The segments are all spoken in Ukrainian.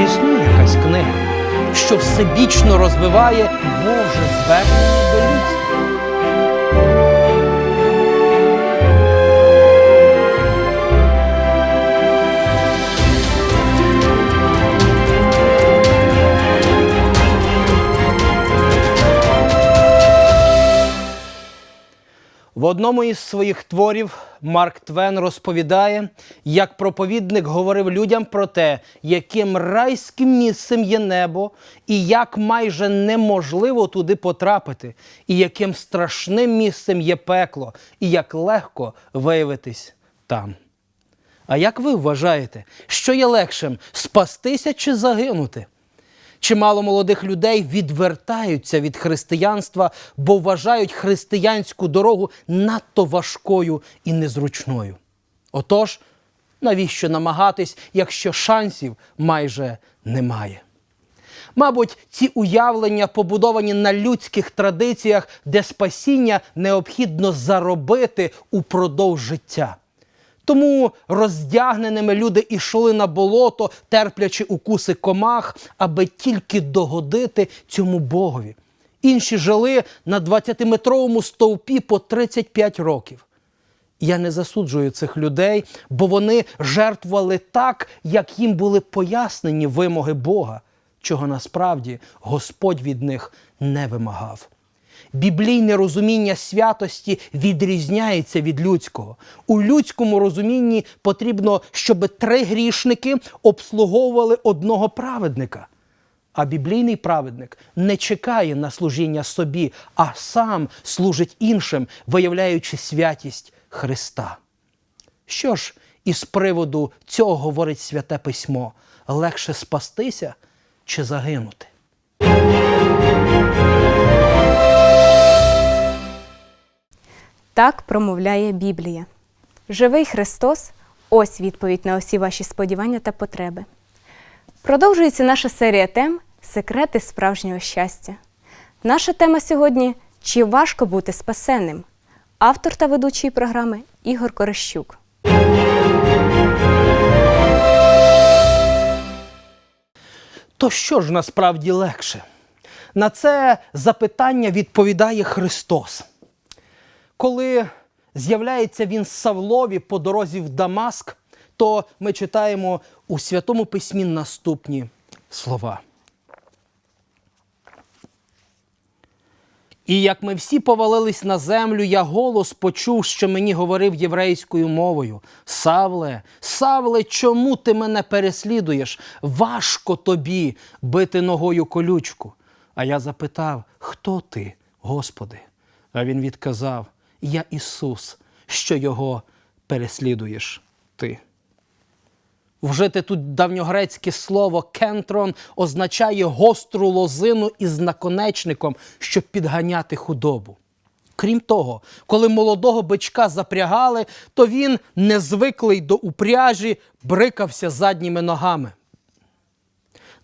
Чи існує якась книга, що всебічно розвиває Боже звернення до людства? В одному із своїх творів Марк Твен розповідає, як проповідник говорив людям про те, яким райським місцем є небо, і як майже неможливо туди потрапити, і яким страшним місцем є пекло, і як легко виявитись там. А як ви вважаєте, що є легшим спастися чи загинути? Чимало молодих людей відвертаються від християнства, бо вважають християнську дорогу надто важкою і незручною. Отож, навіщо намагатись, якщо шансів майже немає? Мабуть, ці уявлення побудовані на людських традиціях, де спасіння необхідно заробити упродовж життя. Тому роздягненими люди ішли на болото, терплячи укуси комах, аби тільки догодити цьому Богові. Інші жили на 20-метровому стовпі по 35 років. Я не засуджую цих людей, бо вони жертвували так, як їм були пояснені вимоги Бога, чого насправді Господь від них не вимагав. Біблійне розуміння святості відрізняється від людського. У людському розумінні потрібно, щоб три грішники обслуговували одного праведника. А біблійний праведник не чекає на служіння собі, а сам служить іншим, виявляючи святість Христа. Що ж із приводу цього говорить Святе Письмо? Легше спастися чи загинути? Так промовляє Біблія. Живий Христос ось відповідь на усі ваші сподівання та потреби. Продовжується наша серія тем Секрети справжнього щастя. Наша тема сьогодні Чи важко бути спасенним? Автор та ведучий програми Ігор Корещук. То що ж насправді легше? На це запитання відповідає Христос. Коли з'являється він Савлові по дорозі в Дамаск, то ми читаємо у Святому Письмі наступні слова. І як ми всі повалились на землю, я голос почув, що мені говорив єврейською мовою: Савле, Савле, чому ти мене переслідуєш? Важко тобі бити ногою колючку. А я запитав: Хто ти, Господи? А він відказав: Я Ісус, що його переслідуєш ти. Вжити тут давньогрецьке слово кентрон означає гостру лозину із наконечником, щоб підганяти худобу. Крім того, коли молодого бичка запрягали, то він, незвиклий до упряжі, брикався задніми ногами.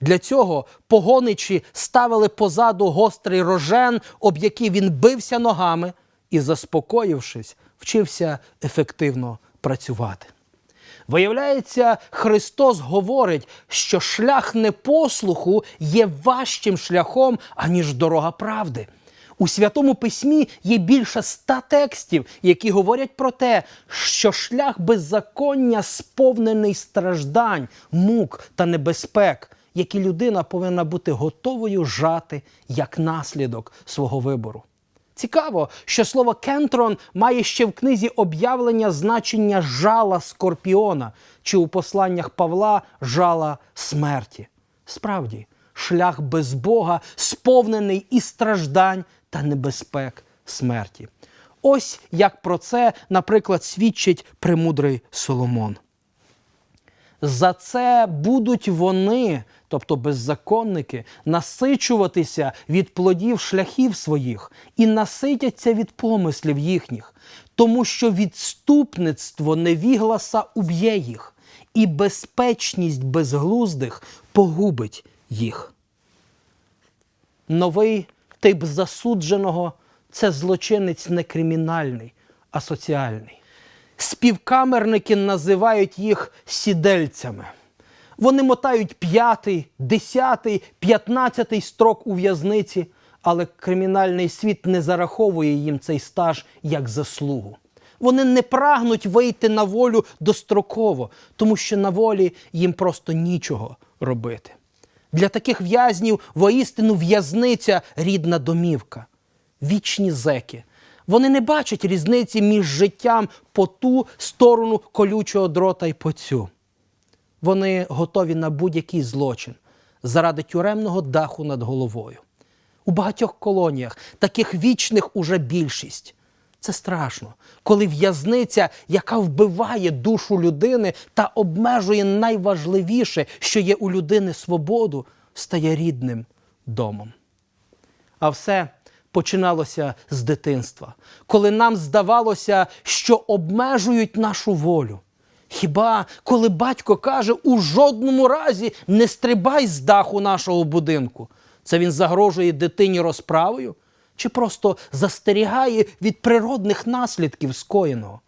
Для цього погоничі ставили позаду гострий рожен, об який він бився ногами і, заспокоївшись, вчився ефективно працювати. Виявляється, Христос говорить, що шлях непослуху є важчим шляхом, аніж дорога правди. У Святому Письмі є більше ста текстів, які говорять про те, що шлях беззаконня сповнений страждань, мук та небезпек, які людина повинна бути готовою жати як наслідок свого вибору. Цікаво, що слово кентрон має ще в книзі об'явлення значення жала скорпіона чи у посланнях Павла жала смерті. Справді, шлях без Бога сповнений і страждань та небезпек смерті. Ось як про це, наприклад, свідчить премудрий Соломон. За це будуть вони, тобто беззаконники, насичуватися від плодів шляхів своїх і наситяться від помислів їхніх, тому що відступництво невігласа уб'є їх, і безпечність безглуздих погубить їх. Новий тип засудженого це злочинець не кримінальний, а соціальний. Співкамерники називають їх сідельцями. Вони мотають п'ятий, десятий, п'ятнадцятий строк у в'язниці, але кримінальний світ не зараховує їм цей стаж як заслугу. Вони не прагнуть вийти на волю достроково, тому що на волі їм просто нічого робити. Для таких в'язнів воістину в'язниця рідна домівка, вічні зеки. Вони не бачать різниці між життям по ту сторону колючого дрота і по цю. Вони готові на будь-який злочин заради тюремного даху над головою. У багатьох колоніях таких вічних уже більшість. Це страшно, коли в'язниця, яка вбиває душу людини та обмежує найважливіше, що є у людини свободу, стає рідним домом. А все починалося з дитинства, коли нам здавалося, що обмежують нашу волю. Хіба коли батько каже, у жодному разі не стрибай з даху нашого будинку, це він загрожує дитині розправою? Чи просто застерігає від природних наслідків скоєного?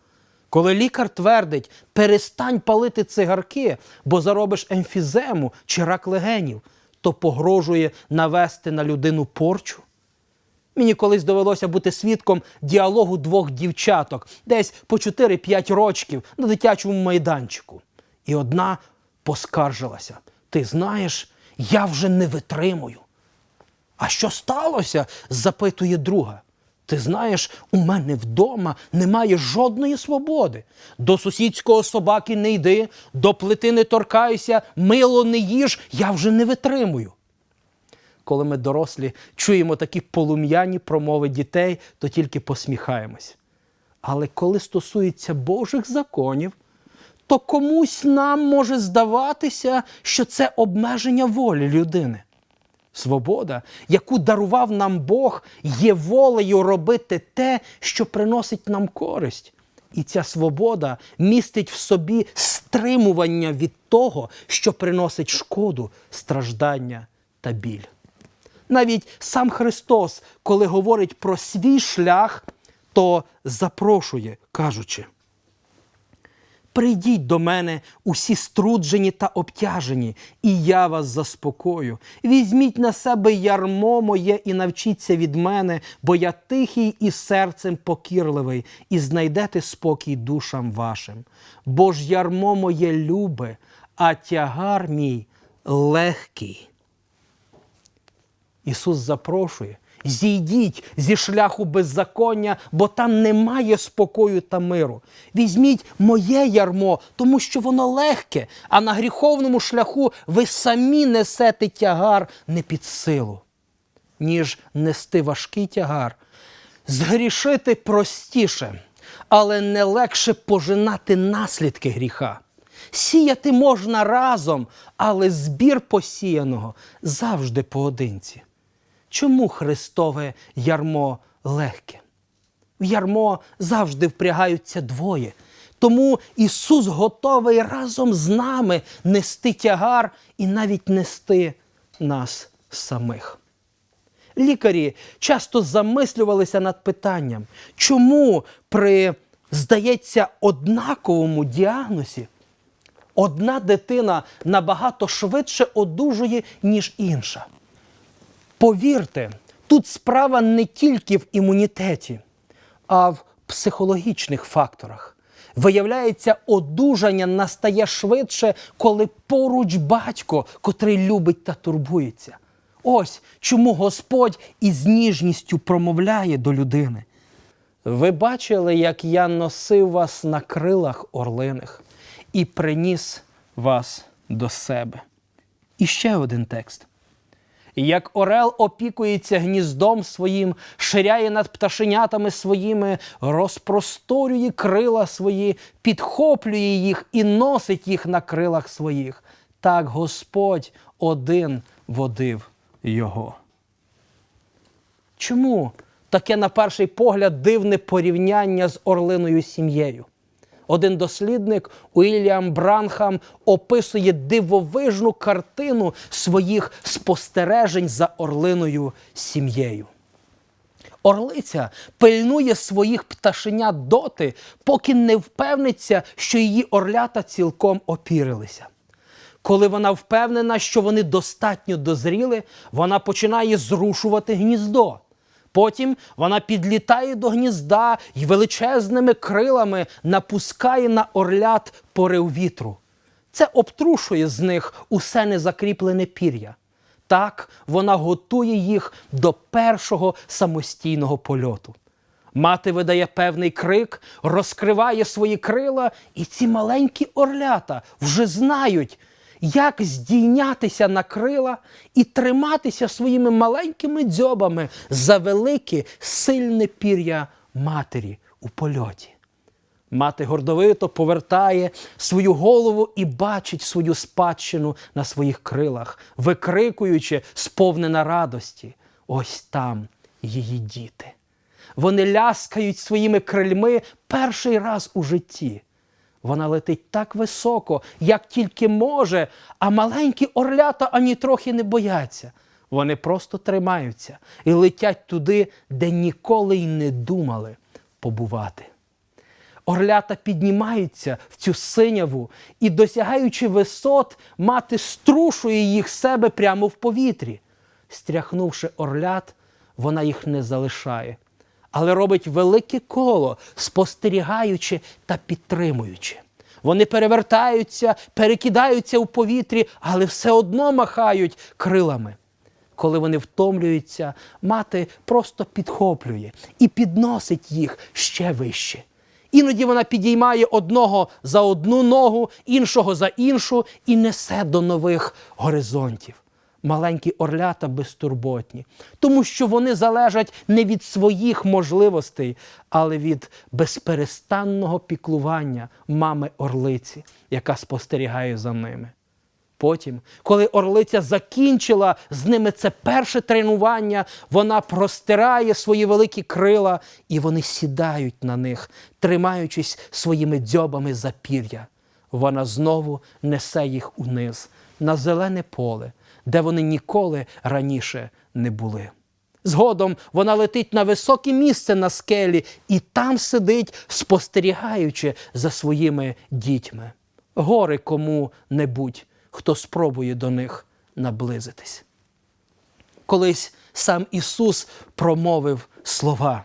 Коли лікар твердить, перестань палити цигарки, бо заробиш емфізему чи рак легенів, то погрожує навести на людину порчу? Мені колись довелося бути свідком діалогу двох дівчаток, десь по 4-5 рочків на дитячому майданчику. І одна поскаржилася: Ти знаєш, я вже не витримую. А що сталося? запитує друга. Ти знаєш, у мене вдома немає жодної свободи. До сусідського собаки не йди, до плити не торкайся, мило не їж, я вже не витримую. Коли ми дорослі чуємо такі полум'яні промови дітей, то тільки посміхаємось. Але коли стосується Божих законів, то комусь нам може здаватися, що це обмеження волі людини. Свобода, яку дарував нам Бог, є волею робити те, що приносить нам користь. І ця свобода містить в собі стримування від того, що приносить шкоду, страждання та біль. Навіть сам Христос, коли говорить про свій шлях, то запрошує, кажучи. Прийдіть до мене усі струджені та обтяжені, і я вас заспокою. Візьміть на себе ярмо моє і навчіться від мене, бо я тихий і серцем покірливий, і знайдете спокій душам вашим. Бо ж ярмо моє любе, а тягар мій легкий. Ісус запрошує. Зійдіть зі шляху беззаконня, бо там немає спокою та миру. Візьміть моє ярмо, тому що воно легке, а на гріховному шляху ви самі несете тягар не під силу, ніж нести важкий тягар. Згрішити простіше, але не легше пожинати наслідки гріха. Сіяти можна разом, але збір посіяного завжди поодинці. Чому Христове ярмо легке? В ярмо завжди впрягаються двоє. Тому Ісус готовий разом з нами нести тягар і навіть нести нас самих. Лікарі часто замислювалися над питанням, чому при, здається, однаковому діагнозі одна дитина набагато швидше одужує, ніж інша. Повірте, тут справа не тільки в імунітеті, а в психологічних факторах. Виявляється, одужання настає швидше, коли поруч батько, котрий любить та турбується. Ось чому Господь із ніжністю промовляє до людини. Ви бачили, як я носив вас на крилах орлиних і приніс вас до себе. І ще один текст. Як орел опікується гніздом своїм, ширяє над пташенятами своїми, розпросторює крила свої, підхоплює їх і носить їх на крилах своїх. Так Господь один водив його. Чому таке, на перший погляд, дивне порівняння з орлиною сім'єю? Один дослідник Уільям Бранхам описує дивовижну картину своїх спостережень за орлиною сім'єю. Орлиця пильнує своїх пташенят доти, поки не впевниться, що її орлята цілком опірилися. Коли вона впевнена, що вони достатньо дозріли, вона починає зрушувати гніздо. Потім вона підлітає до гнізда і величезними крилами напускає на орлят порив вітру. Це обтрушує з них усе незакріплене пір'я. Так вона готує їх до першого самостійного польоту. Мати видає певний крик, розкриває свої крила, і ці маленькі орлята вже знають, як здійнятися на крила і триматися своїми маленькими дзьобами за велике сильне пір'я матері у польоті. Мати гордовито повертає свою голову і бачить свою спадщину на своїх крилах, викрикуючи, сповнена радості. Ось там її діти. Вони ляскають своїми крильми перший раз у житті. Вона летить так високо, як тільки може, а маленькі орлята ані трохи не бояться. Вони просто тримаються і летять туди, де ніколи й не думали побувати. Орлята піднімаються в цю синяву і, досягаючи висот, мати струшує їх себе прямо в повітрі. Стряхнувши орлят, вона їх не залишає, але робить велике коло, спостерігаючи та підтримуючи. Вони перевертаються, перекидаються у повітрі, але все одно махають крилами. Коли вони втомлюються, мати просто підхоплює і підносить їх ще вище. Іноді вона підіймає одного за одну ногу, іншого за іншу і несе до нових горизонтів. Маленькі орлята безтурботні, тому що вони залежать не від своїх можливостей, але від безперестанного піклування мами орлиці, яка спостерігає за ними. Потім, коли орлиця закінчила з ними це перше тренування, вона простирає свої великі крила, і вони сідають на них, тримаючись своїми дзьобами за пір'я. Вона знову несе їх униз, на зелене поле, де вони ніколи раніше не були. Згодом вона летить на високе місце на скелі і там сидить, спостерігаючи за своїми дітьми. Гори кому-небудь, хто спробує до них наблизитись. Колись сам Ісус промовив слова.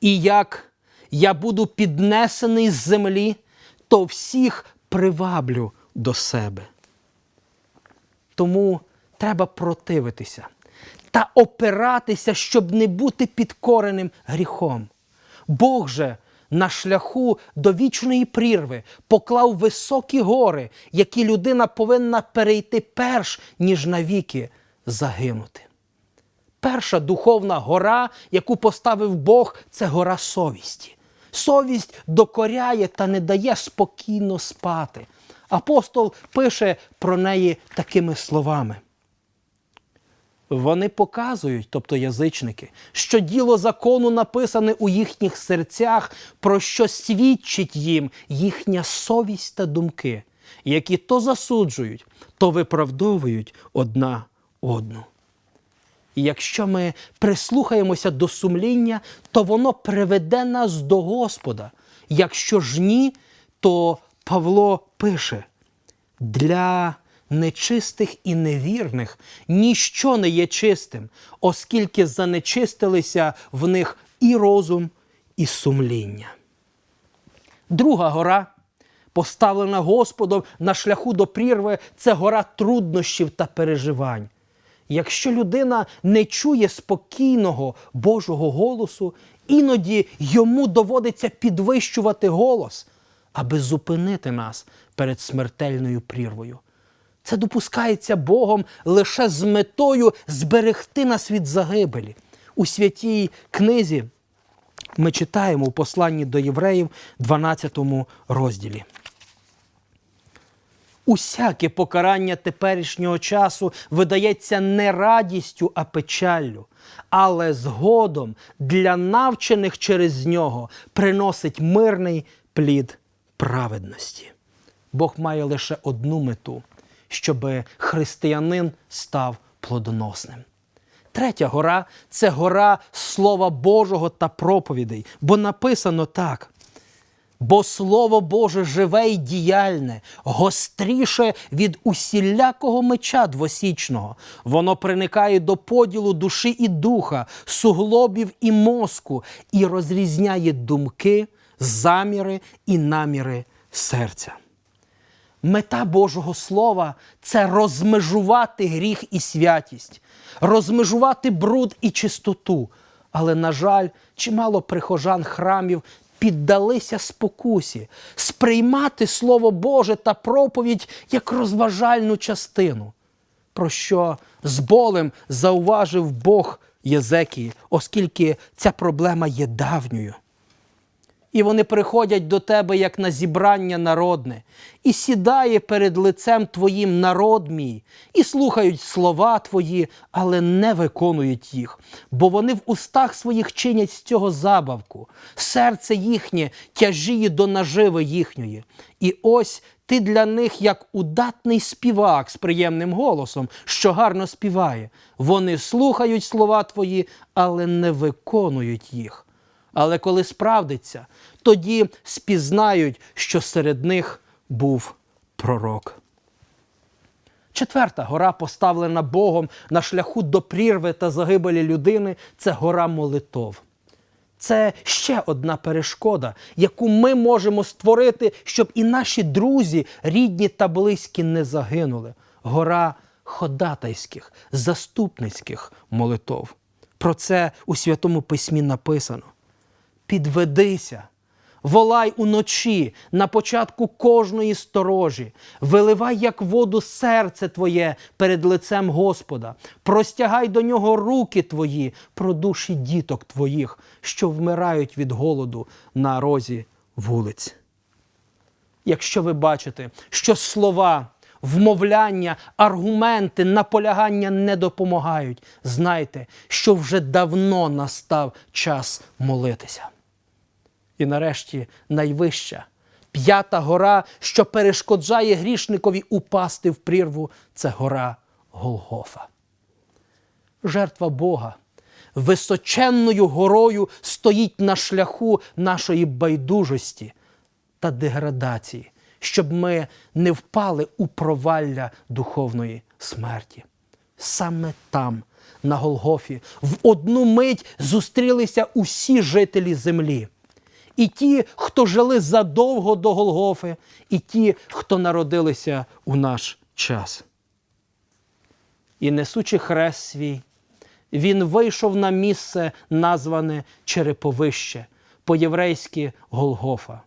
І як я буду піднесений з землі, то всіх приваблю до себе. Тому треба противитися та опиратися, щоб не бути підкореним гріхом. Бог же на шляху до вічної прірви поклав високі гори, які людина повинна перейти перш ніж навіки загинути. Перша духовна гора, яку поставив Бог, це гора совісті. Совість докоряє та не дає спокійно спати. Апостол пише про неї такими словами. Вони показують, тобто язичники, що діло закону написане у їхніх серцях, про що свідчить їм їхня совість та думки, які то засуджують, то виправдовують одна одну. І якщо ми прислухаємося до сумління, то воно приведе нас до Господа. Якщо ж ні, то Павло пише: для нечистих і невірних ніщо не є чистим, оскільки занечистилися в них і розум, і сумління. Друга гора, поставлена Господом на шляху до прірви, це гора труднощів та переживань. Якщо людина не чує спокійного Божого голосу, іноді йому доводиться підвищувати голос, аби зупинити нас перед смертельною прірвою. Це допускається Богом лише з метою зберегти нас від загибелі. У святій книзі ми читаємо у посланні до євреїв, 12 розділі. Усяке покарання теперішнього часу видається не радістю, а печаллю, але згодом для навчених через нього приносить мирний плід праведності. Бог має лише одну мету, щоб християнин став плодоносним. Третя гора це гора Слова Божого та проповідей, бо написано так. Бо Слово Боже живе й діяльне, гостріше від усілякого меча двосічного. Воно приникає до поділу душі і духа, суглобів і мозку, і розрізняє думки, заміри і наміри серця. Мета Божого Слова це розмежувати гріх і святість, розмежувати бруд і чистоту. Але, на жаль, чимало прихожан храмів піддалися спокусі сприймати Слово Боже та проповідь як розважальну частину, про що з болем зауважив Бог Єзекії, оскільки ця проблема є давньою. І вони приходять до тебе як на зібрання народне, і сідає перед лицем твоїм народ мій, і слухають слова твої, але не виконують їх, бо вони в устах своїх чинять з цього забавку, серце їхнє тяжіє до наживи їхньої. І ось ти для них як удатний співак з приємним голосом, що гарно співає. Вони слухають слова твої, але не виконують їх. Але коли справдиться, тоді спізнають, що серед них був пророк. Четверта гора, поставлена Богом на шляху до прірви та загибелі людини, це гора молитов. Це ще одна перешкода, яку ми можемо створити, щоб і наші друзі, рідні та близькі не загинули. Гора ходатайських, заступницьких молитов. Про це у Святому Письмі написано підведися, волай уночі на початку кожної сторожі, виливай як воду серце твоє перед лицем Господа, простягай до нього руки твої про душі діток твоїх, що вмирають від голоду на розі вулиць. Якщо ви бачите, що слова, вмовляння, аргументи, наполягання не допомагають, знайте, що вже давно настав час молитися. І нарешті найвища, п'ята гора, що перешкоджає грішникові упасти в прірву, це гора Голгофа. Жертва Бога височенною горою стоїть на шляху нашої байдужості та деградації, щоб ми не впали у провалля духовної смерті. Саме там, на Голгофі, в одну мить зустрілися усі жителі землі. І ті, хто жили задовго до Голгофи, і ті, хто народилися у наш час. І несучи хрест свій, він вийшов на місце, назване Череповище, по-єврейськи Голгофа.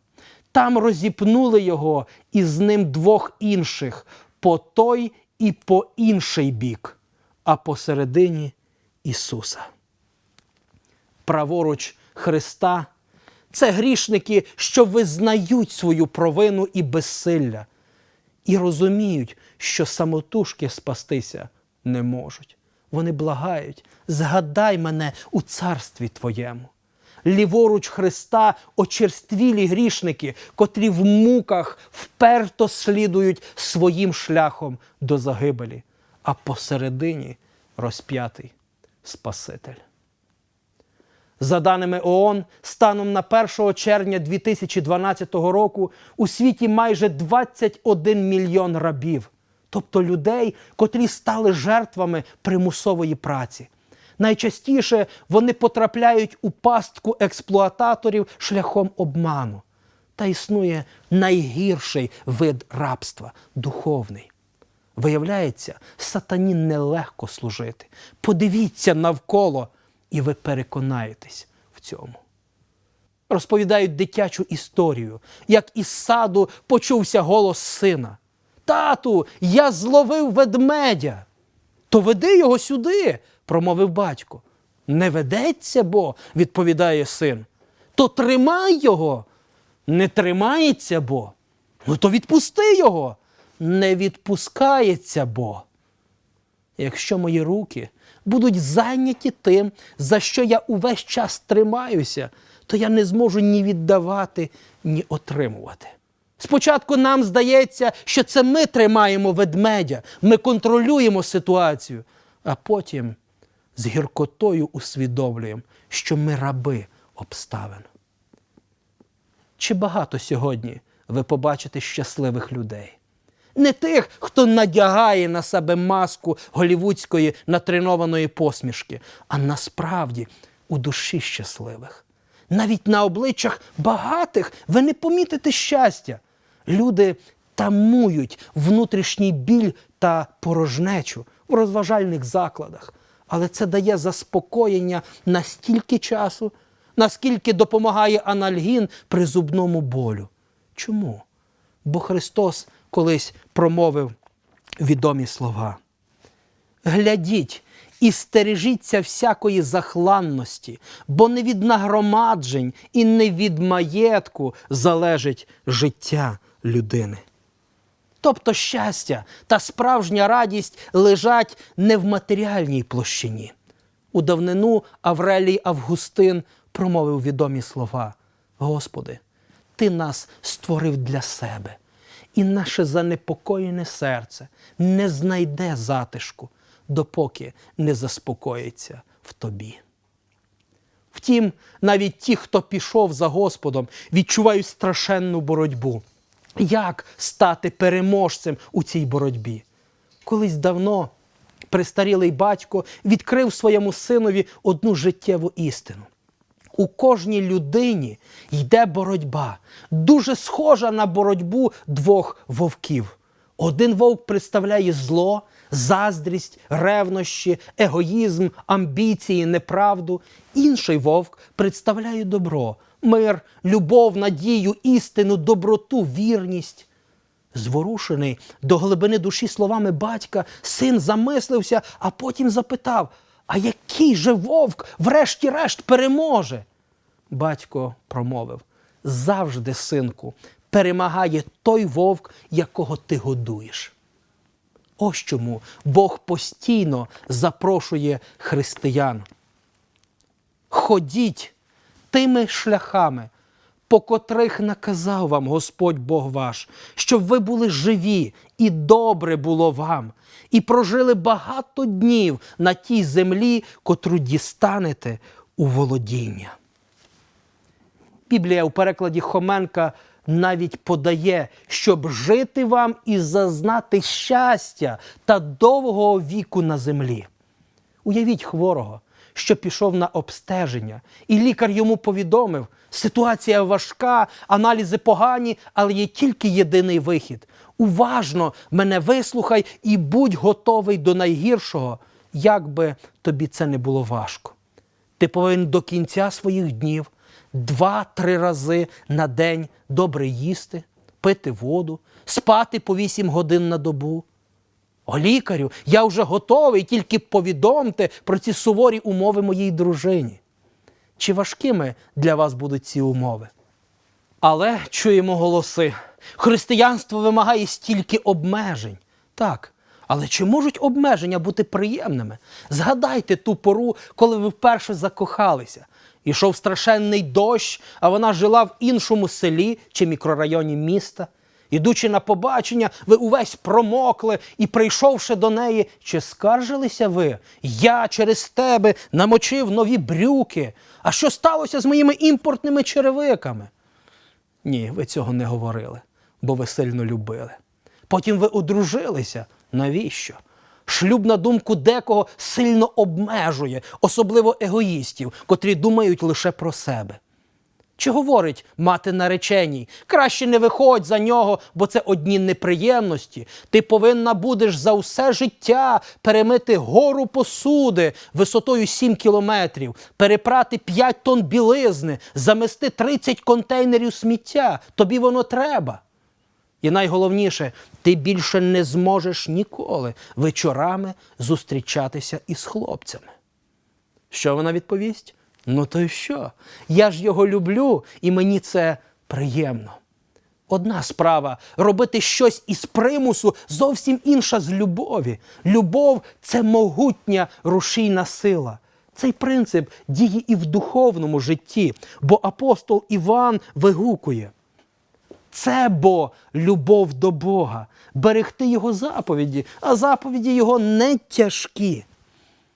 Там розіпнули його і з ним двох інших по той і по інший бік, а посередині Ісуса. Праворуч Христа це грішники, що визнають свою провину і безсилля, і розуміють, що самотужки спастися не можуть. Вони благають, згадай мене у царстві Твоєму. Ліворуч Христа очерствілі грішники, котрі в муках вперто слідують своїм шляхом до загибелі, а посередині розп'ятий Спаситель. За даними ООН, станом на 1 червня 2012 року у світі майже 21 мільйон рабів, тобто людей, котрі стали жертвами примусової праці. Найчастіше вони потрапляють у пастку експлуататорів шляхом обману. Та існує найгірший вид рабства духовний. Виявляється, сатані нелегко служити. Подивіться навколо, і ви переконаєтесь в цьому. Розповідають дитячу історію, як із саду почувся голос сина. Тату, я зловив ведмедя. То веди його сюди, промовив батько. Не ведеться бо, відповідає син. То тримай його. Не тримається бо. Ну то відпусти його. Не відпускається бо. Якщо мої руки будуть зайняті тим, за що я увесь час тримаюся, то я не зможу ні віддавати, ні отримувати. Спочатку нам здається, що це ми тримаємо ведмедя, ми контролюємо ситуацію, а потім з гіркотою усвідомлюємо, що ми раби обставин. Чи багато сьогодні ви побачите щасливих людей? Не тих, хто надягає на себе маску голівудської натренованої посмішки, а насправді у душі щасливих. Навіть на обличчях багатих ви не помітите щастя. Люди тамують внутрішній біль та порожнечу в розважальних закладах. Але це дає заспокоєння на стільки часу, наскільки допомагає анальгін при зубному болю. Чому? Бо Христос колись промовив відомі слова. Глядіть і стережіться всякої захланності, бо не від нагромаджень і не від маєтку залежить життя людини. Тобто щастя та справжня радість лежать не в матеріальній площині. У давнину Аврелій Августин промовив відомі слова: Господи, Ти нас створив для себе, і наше занепокоєне серце не знайде затишку, допоки не заспокоїться в тобі. Втім, навіть ті, хто пішов за Господом, відчувають страшенну боротьбу. Як стати переможцем у цій боротьбі? Колись давно престарілий батько відкрив своєму синові одну життєву істину. У кожній людині йде боротьба, дуже схожа на боротьбу двох вовків. Один вовк представляє зло, заздрість, ревнощі, егоїзм, амбіції, неправду. Інший вовк представляє добро, мир, любов, надію, істину, доброту, вірність. Зворушений до глибини душі словами батька, син замислився, а потім запитав: А який же вовк, врешті-решт, переможе? Батько промовив: завжди, синку, перемагає той вовк, якого ти годуєш. Ось чому Бог постійно запрошує християн. Ходіть тими шляхами, по котрих наказав вам Господь Бог ваш, щоб ви були живі і добре було вам, і прожили багато днів на тій землі, котру дістанете у володіння. Біблія у перекладі Хоменка навіть подає, щоб жити вам і зазнати щастя та довгого віку на землі. Уявіть хворого, що пішов на обстеження, і лікар йому повідомив, ситуація важка, аналізи погані, але є тільки єдиний вихід. Уважно мене вислухай і будь готовий до найгіршого, як би тобі це не було важко. Ти повинен до кінця своїх днів два-три рази на день добре їсти, пити воду, спати по вісім годин на добу. О, лікарю, я вже готовий, тільки повідомте про ці суворі умови моїй дружині. Чи важкими для вас будуть ці умови? Але чуємо голоси. Християнство вимагає стільки обмежень. Так, але чи можуть обмеження бути приємними? Згадайте ту пору, коли ви вперше закохалися. Ішов страшенний дощ, а вона жила в іншому селі чи мікрорайоні міста. Ідучи на побачення, ви увесь промокли і, прийшовши до неї, чи скаржилися ви? Я через тебе намочив нові брюки. А що сталося з моїми імпортними черевиками? Ні, ви цього не говорили, бо ви сильно любили. Потім ви одружилися. Навіщо? Шлюб, на думку декого, сильно обмежує, особливо егоїстів, котрі думають лише про себе. Чи говорить мати нареченій, краще не виходь за нього, бо це одні неприємності. Ти повинна будеш за все життя перемити гору посуди висотою 7 кілометрів, перепрати 5 тонн білизни, замести 30 контейнерів сміття. Тобі воно треба. І найголовніше, ти більше не зможеш ніколи вечорами зустрічатися із хлопцями. Що вона відповість? Ну то й що? Я ж його люблю, і мені це приємно. Одна справа робити щось із примусу, зовсім інша з любові. Любов це могутня рушійна сила. Цей принцип діє і в духовному житті, бо апостол Іван вигукує. Це бо любов до Бога, берегти Його заповіді, а заповіді Його не тяжкі.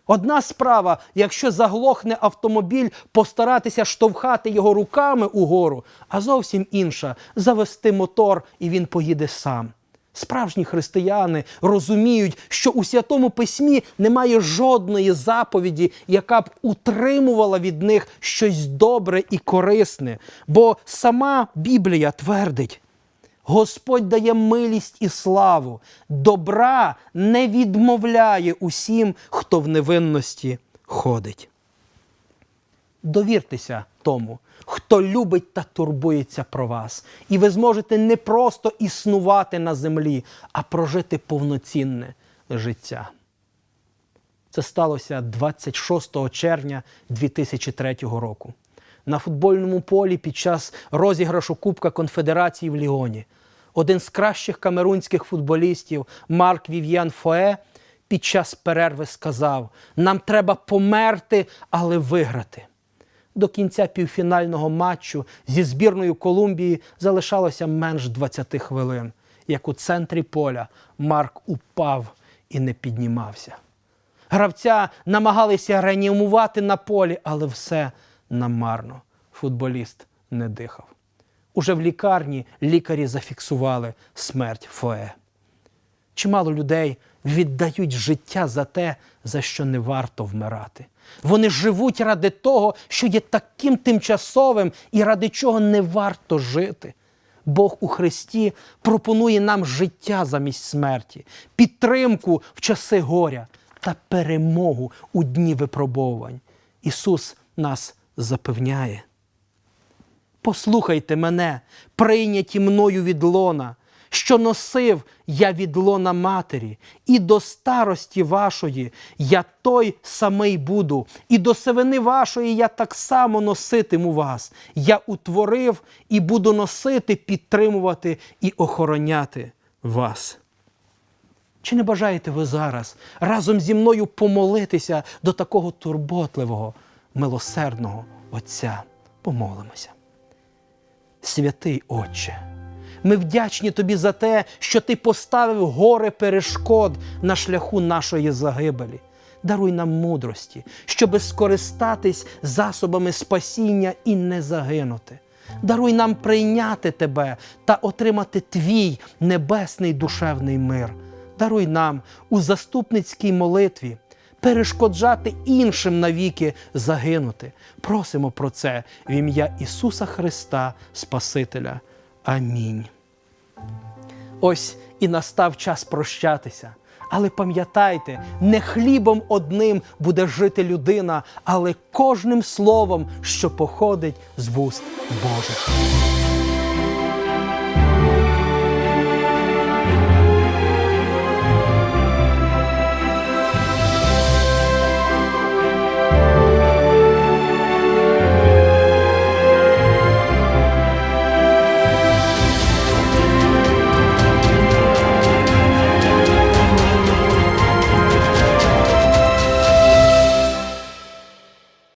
Одна справа, якщо заглохне автомобіль, постаратися штовхати його руками угору, а зовсім інша завести мотор і він поїде сам. Справжні християни розуміють, що у святому письмі немає жодної заповіді, яка б утримувала від них щось добре і корисне. Бо сама Біблія твердить: Господь дає милість і славу, добра не відмовляє усім, хто в невинності ходить. Довіртеся тому, хто любить та турбується про вас. І ви зможете не просто існувати на землі, а прожити повноцінне життя. Це сталося 26 червня 2003 року. На футбольному полі під час розіграшу Кубка Конфедерації в Ліоні. Один з кращих камерунських футболістів Марк Вів'ян Фое під час перерви сказав: нам треба померти, але виграти. До кінця півфінального матчу зі збірною Колумбії залишалося менш 20 хвилин. Як у центрі поля Марк упав і не піднімався. Гравця намагалися реанімувати на полі, але все намарно. Футболіст не дихав. Уже в лікарні лікарі зафіксували смерть Фое. Чимало людей віддають життя за те, за що не варто вмирати. Вони живуть ради того, що є таким тимчасовим і ради чого не варто жити. Бог у Христі пропонує нам життя замість смерті, підтримку в часи горя та перемогу у дні випробовувань. Ісус нас запевняє. Послухайте мене, прийняті мною від лона, що носив я від лона матері, і до старості вашої я той самий буду, і до сивини вашої я так само носитиму вас. Я утворив і буду носити, підтримувати і охороняти вас. Чи не бажаєте ви зараз разом зі мною помолитися до такого турботливого, милосердного Отця? Помолимося. Святий Отче, ми вдячні Тобі за те, що Ти поставив гори перешкод на шляху нашої загибелі. Даруй нам мудрості, щоби скористатись засобами спасіння і не загинути. Даруй нам прийняти Тебе та отримати Твій небесний душевний мир. Даруй нам у заступницькій молитві перешкоджати іншим навіки загинути. Просимо про це в ім'я Ісуса Христа, Спасителя. Амінь. Ось і настав час прощатися. Але пам'ятайте, не хлібом одним буде жити людина, але кожним словом, що походить з вуст Божих.